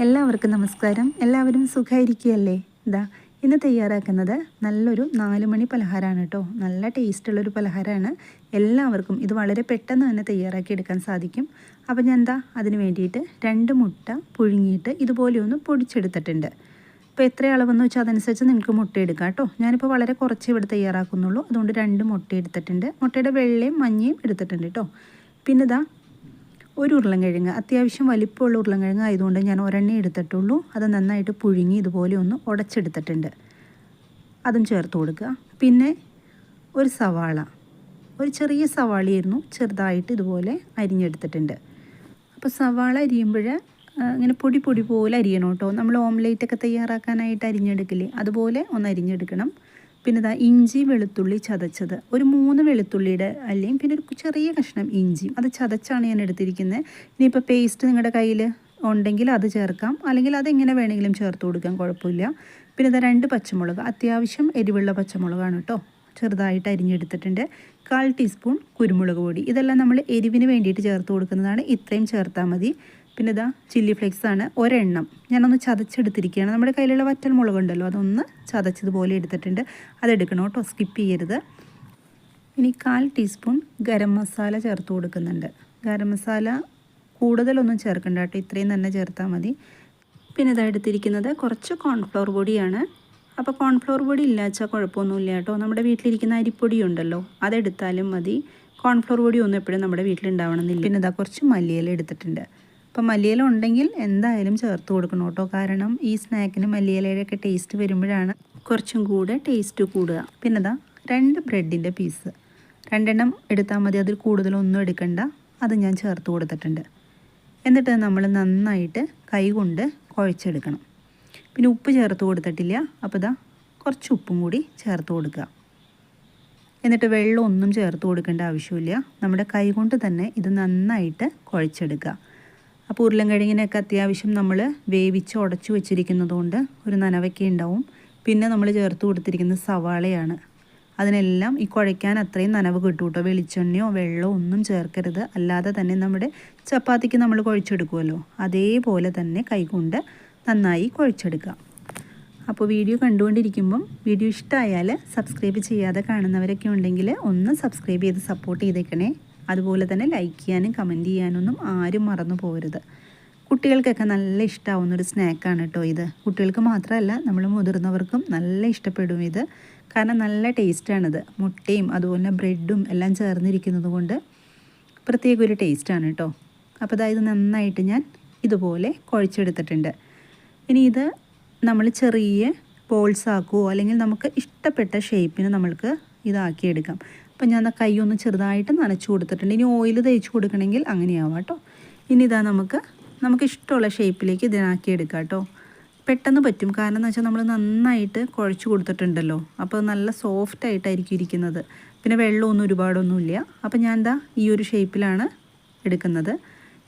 എല്ലാവർക്കും നമസ്കാരം. എല്ലാവരും സുഖമായിരിക്കുകയല്ലേ ഇതാ ഇന്ന് തയ്യാറാക്കുന്നത് നല്ലൊരു നാല് മണി പലഹാരമാണ് കേട്ടോ. നല്ല ടേസ്റ്റുള്ളൊരു പലഹാരമാണ്. എല്ലാവർക്കും ഇത് വളരെ പെട്ടെന്ന് തന്നെ തയ്യാറാക്കി എടുക്കാൻ സാധിക്കും. അപ്പോൾ ഞാൻ എന്താ അതിന് വേണ്ടിയിട്ട് രണ്ട് മുട്ട പുഴുങ്ങിയിട്ട് ഇതുപോലെ ഒന്ന് പൊടിച്ചെടുത്തിട്ടുണ്ട്. ഇപ്പോൾ എത്ര അളവെന്ന് വെച്ചാൽ അതനുസരിച്ച് നിങ്ങൾക്ക് മുട്ട എടുക്കാം കേട്ടോ. ഞാനിപ്പോൾ വളരെ കുറച്ച് ഇവിടെ തയ്യാറാക്കുന്നുള്ളൂ. അതുകൊണ്ട് രണ്ട് മുട്ട എടുത്തിട്ടുണ്ട്. മുട്ടയുടെ വെള്ളയും മഞ്ഞയും എടുത്തിട്ടുണ്ട് കേട്ടോ. പിന്നെ ഇതാ ഒരു ഉരുളൻകിഴങ്ങ് അത്യാവശ്യം വലിപ്പമുള്ള ഉരുളൻകിഴങ്ങ് ആയതുകൊണ്ട് ഞാൻ ഒരെണ്ണേ എടുത്തിട്ടുള്ളൂ. അത് നന്നായിട്ട് പുഴുങ്ങി ഇതുപോലെ ഒന്ന് ഉടച്ചെടുത്തിട്ടുണ്ട്. അതും ചേർത്ത് കൊടുക്കുക. പിന്നെ ഒരു സവാള. ഒരു ചെറിയ സവാളയായിരുന്നു ചെറുതായിട്ട് ഇതുപോലെ അരിഞ്ഞെടുത്തിട്ടുണ്ട്. അപ്പോൾ സവാള അരിയുമ്പോൾ ഇങ്ങനെ പൊടി പൊടി പോലെ അരിയണം കേട്ടോ. നമ്മൾ ഓംലേറ്റൊക്കെ തയ്യാറാക്കാനായിട്ട് അരിഞ്ഞെടുക്കില്ലേ? അതുപോലെ ഒന്ന് അരിഞ്ഞെടുക്കണം. പിന്നെ ഇതാ ഇഞ്ചി വെളുത്തുള്ളി ചതച്ചത്. ഒരു മൂന്ന് വെളുത്തുള്ളിയുടെ അല്ലെങ്കിൽ പിന്നെ ഒരു ചെറിയ കഷ്ണം ഇഞ്ചിയും അത് ചതച്ചാണ് ഞാൻ എടുത്തിരിക്കുന്നത് ഇനിയിപ്പോൾ പേസ്റ്റ് നിങ്ങളുടെ കയ്യിൽ ഉണ്ടെങ്കിൽ അത് ചേർക്കാം. അല്ലെങ്കിൽ അതെങ്ങനെ വേണമെങ്കിലും ചേർത്ത് കൊടുക്കാം കുഴപ്പമില്ല. പിന്നെ ഇതാ രണ്ട് പച്ചമുളക്. അത്യാവശ്യം എരിവുള്ള പച്ചമുളകാണ് കേട്ടോ ചെറുതായിട്ട് അരിഞ്ഞെടുത്തിട്ടുണ്ട്. കാൽ ടീസ്പൂൺ കുരുമുളക് പൊടി. ഇതെല്ലാം നമ്മൾ എരിവിന് വേണ്ടിയിട്ട് ചേർത്ത് കൊടുക്കുന്നതാണ്. ഇത്രയും ചേർത്താൽ മതി. പിന്നെ ഇതാ ചില്ലി ഫ്ലേക്സ് ആണ് ഒരെണ്ണം. ഞാനൊന്ന് ചതച്ചെടുത്തിരിക്കുകയാണ്. നമ്മുടെ കയ്യിലുള്ള വറ്റൽ മുളകുണ്ടല്ലോ അതൊന്ന് ചതച്ചതുപോലെ എടുത്തിട്ടുണ്ട്. അതെടുക്കണം കേട്ടോ സ്കിപ്പ് ചെയ്യരുത്. ഇനി കാൽ ടീസ്പൂൺ ഗരം മസാല ചേർത്ത് കൊടുക്കുന്നുണ്ട്. ഗരം മസാല കൂടുതലൊന്നും ചേർക്കണ്ട കേട്ടോ ഇത്രയും തന്നെ ചേർത്താൽ മതി. പിന്നെ ഇതാ എടുത്തിരിക്കുന്നത് കുറച്ച് കോൺഫ്ലവർ പൊടിയാണ്. അപ്പോൾ കോൺഫ്ലവർ പൊടി ഇല്ലാച്ചാൽ കുഴപ്പമൊന്നുമില്ല കേട്ടോ. നമ്മുടെ വീട്ടിലിരിക്കുന്ന അരിപ്പൊടി ഉണ്ടല്ലോ അതെടുത്താലും മതി. കോൺഫ്ലവർ പൊടി ഒന്നും എപ്പോഴും നമ്മുടെ വീട്ടിലുണ്ടാവണമെന്നില്ല. പിന്നെ ഇതാ കുറച്ച് മല്ലിയില എടുത്തിട്ടുണ്ട്. അപ്പം മല്ലിയില ഉണ്ടെങ്കിൽ എന്തായാലും ചേർത്ത് കൊടുക്കണം കേട്ടോ. കാരണം ഈ സ്നാക്കിന് മല്ലിയിലയുടെയൊക്കെ ടേസ്റ്റ് വരുമ്പോഴാണ് കുറച്ചും കൂടെ ടേസ്റ്റ് കൂടുക. പിന്നെ അതാ രണ്ട് ബ്രെഡിന്റെ പീസ് രണ്ടെണ്ണം എടുത്താൽ മതി. അതിൽ കൂടുതലൊന്നും എടുക്കണ്ട. അത് ഞാൻ ചേർത്ത് കൊടുത്തിട്ടുണ്ട്. എന്നിട്ട് നമ്മൾ നന്നായിട്ട് കൈ കൊണ്ട് കുഴച്ചെടുക്കണം. പിന്നെ ഉപ്പ് ചേർത്ത് കൊടുത്തിട്ടില്ല. അപ്പോൾ ഇതാ കുറച്ച് ഉപ്പും കൂടി ചേർത്ത് കൊടുക്കുക. എന്നിട്ട് വെള്ളം ഒന്നും ചേർത്ത് കൊടുക്കേണ്ട ആവശ്യമില്ല. നമ്മുടെ കൈ കൊണ്ട് തന്നെ ഇത് നന്നായിട്ട് കുഴച്ചെടുക്കുക. അപ്പോൾ ഉരുളൻകിഴങ്ങിനൊക്കെ അത്യാവശ്യം നമ്മൾ വേവിച്ച് ഉടച്ചു വെച്ചിരിക്കുന്നതുകൊണ്ട് ഒരു നനവൊക്കെ ഉണ്ടാവും. പിന്നെ നമ്മൾ ചേർത്ത് കൊടുത്തിരിക്കുന്നത് സവാളയാണ്. അതിനെല്ലാം ഈ കുഴയ്ക്കാൻ അത്രയും നനവ് കിട്ടും കേട്ടോ. വെളിച്ചെണ്ണയോ വെള്ളമോ ഒന്നും ചേർക്കരുത്. അല്ലാതെ തന്നെ നമ്മുടെ ചപ്പാത്തിക്ക് നമ്മൾ കുഴച്ചെടുക്കുമല്ലോ. അതേപോലെ തന്നെ കൈകൊണ്ട് നന്നായി കുഴച്ചെടുക്കുക അപ്പോൾ വീഡിയോ കണ്ടുകൊണ്ടിരിക്കുമ്പം വീഡിയോ ഇഷ്ടമായാൽ സബ്സ്ക്രൈബ് ചെയ്യാതെ കാണുന്നവരൊക്കെ ഉണ്ടെങ്കിൽ ഒന്ന് സബ്സ്ക്രൈബ് ചെയ്ത് സപ്പോർട്ട് ചെയ്തേക്കണേ. അതുപോലെ തന്നെ ലൈക്ക് ചെയ്യാനും കമന്റ് ചെയ്യാനൊന്നും ആരും മറന്നു പോകരുത്. കുട്ടികൾക്കൊക്കെ നല്ല ഇഷ്ടമാവുന്നൊരു സ്നാക്കാണ് കേട്ടോ ഇത്. കുട്ടികൾക്ക് മാത്രമല്ല നമ്മൾ മുതിർന്നവർക്കും നല്ല ഇഷ്ടപ്പെടും ഇത്. കാരണം നല്ല ടേസ്റ്റാണിത് മുട്ടയും അതുപോലെ ബ്രെഡും എല്ലാം ചേർന്നിരിക്കുന്നത് കൊണ്ട് പ്രത്യേക ഒരു ടേസ്റ്റാണ് കേട്ടോ അപ്പോൾ അതായത് നന്നായിട്ട് ഞാൻ ഇതുപോലെ കുഴച്ചെടുത്തിട്ടുണ്ട്. ഇനി ഇത് നമ്മൾ ചെറിയ ബോൾസ് ആക്കുമോ അല്ലെങ്കിൽ നമുക്ക് ഇഷ്ടപ്പെട്ട ഷേപ്പിന് നമ്മൾക്ക് ഇതാക്കിയെടുക്കാം. അപ്പം ഞാൻ കൈ ഒന്ന് ചെറുതായിട്ട് നനച്ചു കൊടുത്തിട്ടുണ്ട്. ഇനി ഓയിൽ തേച്ച് കൊടുക്കണമെങ്കിൽ അങ്ങനെയാവാം കേട്ടോ. ഇനി ഇതാ നമുക്ക് നമുക്ക് ഇഷ്ടമുള്ള ഷേപ്പിലേക്ക് ഇതിനാക്കി എടുക്കാം കേട്ടോ. പെട്ടെന്ന് പറ്റും. കാരണം എന്ന് വെച്ചാൽ നമ്മൾ നന്നായിട്ട് കുഴച്ച് കൊടുത്തിട്ടുണ്ടല്ലോ. അപ്പോൾ നല്ല സോഫ്റ്റ് ആയിട്ടായിരിക്കും ഇരിക്കുന്നത്. പിന്നെ വെള്ളമൊന്നും ഒരുപാടൊന്നുമില്ല. അപ്പോൾ ഞാൻ എന്താ ഈ ഒരു ഷേപ്പിലാണ് എടുക്കുന്നത്.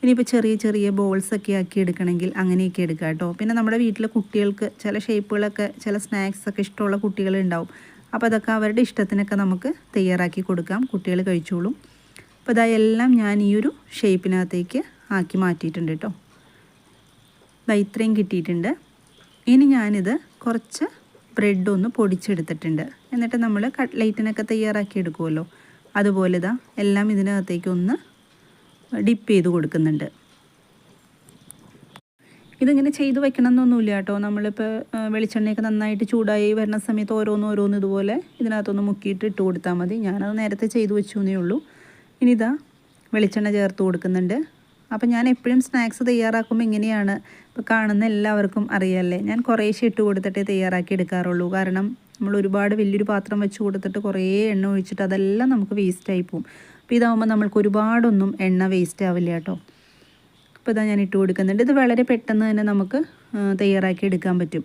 ഇനിയിപ്പോൾ ചെറിയ ചെറിയ ബോൾസ് ഒക്കെ ആക്കി എടുക്കണമെങ്കിൽ അങ്ങനെയൊക്കെ എടുക്കാം കേട്ടോ. പിന്നെ നമ്മുടെ വീട്ടിലെ കുട്ടികൾക്ക് ചില ഷേപ്പുകളൊക്കെ ചില സ്നാക്സ് ഒക്കെ ഇഷ്ടമുള്ള കുട്ടികളുണ്ടാവും. അപ്പോൾ അതൊക്കെ അവരുടെ ഇഷ്ടത്തിനൊക്കെ നമുക്ക് തയ്യാറാക്കി കൊടുക്കാം. കുട്ടികൾ കഴിച്ചോളും. അപ്പോൾ ഇതാ എല്ലാം ഞാൻ ഈ ഒരു ഷേപ്പിനകത്തേക്ക് ആക്കി മാറ്റിയിട്ടുണ്ട് കേട്ടോ. ഇതാ ഇത്രയും കിട്ടിയിട്ടുണ്ട്. ഇനി ഞാനിത് കുറച്ച് ബ്രെഡ് ഒന്ന് പൊടിച്ചെടുത്തിട്ടുണ്ട്. എന്നിട്ട് നമ്മൾ കട്ട്ലൈറ്റിനൊക്കെ തയ്യാറാക്കി എടുക്കുമല്ലോ. അതുപോലെ ഇതാ എല്ലാം ഇതിനകത്തേക്ക് ഒന്ന് ഡിപ്പ് ചെയ്ത് കൊടുക്കുന്നുണ്ട്. ഇതിങ്ങനെ ചെയ്തു വെക്കണം എന്നൊന്നുമില്ല കേട്ടോ നമ്മളിപ്പോൾ വെളിച്ചെണ്ണയൊക്കെ നന്നായിട്ട് ചൂടായി വരുന്ന സമയത്ത് ഓരോന്ന് ഓരോന്ന് ഇതുപോലെ ഇതിനകത്തൊന്ന് മുക്കിയിട്ട് ഇട്ട് കൊടുത്താൽ മതി. ഞാനത് നേരത്തെ ചെയ്തു വെച്ചു എന്നേ ഉള്ളൂ. ഇനി ഇതാ വെളിച്ചെണ്ണ ചേർത്ത് കൊടുക്കുന്നുണ്ട്. അപ്പോൾ ഞാൻ എപ്പോഴും സ്നാക്സ് തയ്യാറാക്കുമ്പോൾ ഇങ്ങനെയാണ്. ഇപ്പോൾ കാണുന്ന എല്ലാവർക്കും അറിയാമല്ലേ ഞാൻ കുറേശ്ശെ ഇട്ട് കൊടുത്തിട്ടേ തയ്യാറാക്കി എടുക്കാറുള്ളൂ. കാരണം നമ്മൾ ഒരുപാട് വലിയൊരു പാത്രം വെച്ച് കൊടുത്തിട്ട് കുറേ എണ്ണ ഒഴിച്ചിട്ട് അതെല്ലാം നമുക്ക് വേസ്റ്റായി പോകും അപ്പോൾ ഇതാവുമ്പോൾ നമ്മൾക്ക് ഒരുപാടൊന്നും എണ്ണ വേസ്റ്റ് ആവില്ല കേട്ടോ. ഇപ്പോൾ ഇതാ ഞാൻ ഇട്ട് കൊടുക്കുന്നുണ്ട്. ഇത് വളരെ പെട്ടെന്ന് തന്നെ നമുക്ക് തയ്യാറാക്കി എടുക്കാൻ പറ്റും.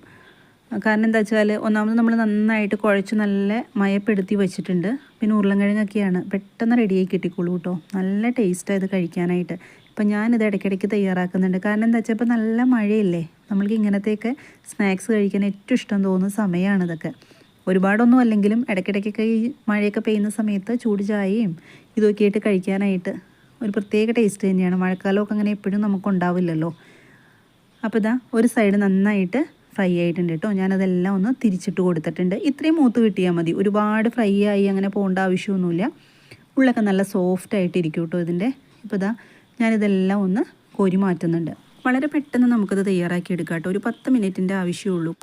കാരണം എന്താ വെച്ചാൽ ഒന്നാമത് നമ്മൾ നന്നായിട്ട് കുഴച്ച് നല്ല മയപ്പെടുത്തി വെച്ചിട്ടുണ്ട്. പിന്നെ ഉരുളൻകിഴങ്ങൊക്കെയാണ് പെട്ടെന്ന് റെഡിയായി കിട്ടിക്കോളൂ കേട്ടോ നല്ല ടേസ്റ്റാണ് ഇത് കഴിക്കാനായിട്ട്. ഇപ്പം ഞാനിത് ഇടയ്ക്കിടയ്ക്ക് തയ്യാറാക്കുന്നുണ്ട്. കാരണം എന്താ വെച്ചാൽ ഇപ്പോൾ നല്ല മഴയില്ലേ? നമ്മൾക്ക് ഇങ്ങനത്തെയൊക്കെ സ്നാക്സ് കഴിക്കാൻ ഏറ്റവും ഇഷ്ടം തോന്നുന്ന സമയമാണ് ഇതൊക്കെ. ഒരുപാടൊന്നും അല്ലെങ്കിലും ഇടയ്ക്കിടയ്ക്കൊക്കെ ഈ മഴയൊക്കെ പെയ്യുന്ന സമയത്ത് ചൂട് ചായയും ഇതൊക്കെ ആയിട്ട് കഴിക്കാനായിട്ട് ഒരു പ്രത്യേക ടേസ്റ്റ് തന്നെയാണ്. മഴക്കാലമൊക്കെ അങ്ങനെ എപ്പോഴും നമുക്കുണ്ടാവില്ലല്ലോ. അപ്പോൾ ഇതാ ഒരു സൈഡ് നന്നായിട്ട് ഫ്രൈ ആയിട്ടുണ്ട് കേട്ടോ ഞാനതെല്ലാം ഒന്ന് തിരിച്ചിട്ട് കൊടുത്തിട്ടുണ്ട്. ഇത്രയും മൂത്ത് കിട്ടിയാൽ മതി. ഒരുപാട് ഫ്രൈ ആയി അങ്ങനെ പോകേണ്ട ആവശ്യമൊന്നുമില്ല. ഉള്ളൊക്കെ നല്ല സോഫ്റ്റ് ആയിട്ടിരിക്കും കേട്ടോ ഇതിന്റെ. ഇപ്പോൾ ഇതാ ഞാനിതെല്ലാം ഒന്ന് കോരി മാറ്റുന്നുണ്ട്. വളരെ പെട്ടെന്ന് നമുക്കത് തയ്യാറാക്കി എടുക്കാം കേട്ടോ ഒരു പത്ത് മിനിറ്റിന്റെ ആവശ്യമുള്ളൂ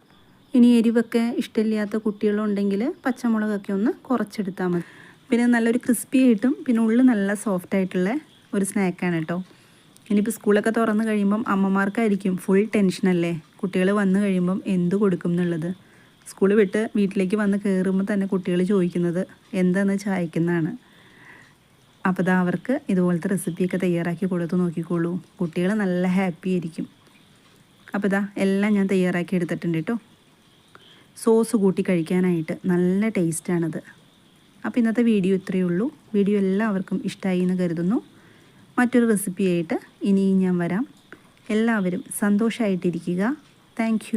ഇനി എരിവൊക്കെ ഇഷ്ടമില്ലാത്ത കുട്ടികളുണ്ടെങ്കിൽ പച്ചമുളകൊക്കെ ഒന്ന് കുറച്ചെടുത്താൽ മതി. പിന്നെ നല്ലൊരു ക്രിസ്പി കിട്ടും പിന്നെ ഉള്ളിൽ നല്ല സോഫ്റ്റ് ആയിട്ടുള്ള ഒരു സ്നാക്കാണ് കേട്ടോ ഇനിയിപ്പോൾ സ്കൂളൊക്കെ തുറന്ന് കഴിയുമ്പം അമ്മമാർക്കായിരിക്കും ഫുൾ ടെൻഷനല്ലേ കുട്ടികൾ വന്നു കഴിയുമ്പം എന്ത് കൊടുക്കും എന്നുള്ളത്? സ്കൂൾ വിട്ട് വീട്ടിലേക്ക് വന്ന് കയറുമ്പോൾ തന്നെ കുട്ടികൾ ചോദിക്കുന്നത് എന്താണെന്ന് ചായക്കുന്നതാണ് അപ്പോൾ ഇതാ അവർക്ക് ഇതുപോലത്തെ റെസിപ്പിയൊക്കെ തയ്യാറാക്കി കൊടുത്ത് നോക്കിക്കോളൂ. കുട്ടികൾ നല്ല ഹാപ്പി ആയിരിക്കും. അപ്പോൾ ഇതാ എല്ലാം ഞാൻ തയ്യാറാക്കി എടുത്തിട്ടുണ്ട് കേട്ടോ സോസ് കൂട്ടി കഴിക്കാനായിട്ട് നല്ല ടേസ്റ്റാണത് അപ്പോൾ ഇന്നത്തെ വീഡിയോ ഇത്രയേ ഉള്ളൂ. വീഡിയോ എല്ലാവർക്കും ഇഷ്ടമായി എന്ന് കരുതുന്നു. മറ്റൊരു റെസിപ്പിയായിട്ട് ഇനിയും ഞാൻ വരാം. എല്ലാവരും സന്തോഷമായിട്ടിരിക്കുക. താങ്ക്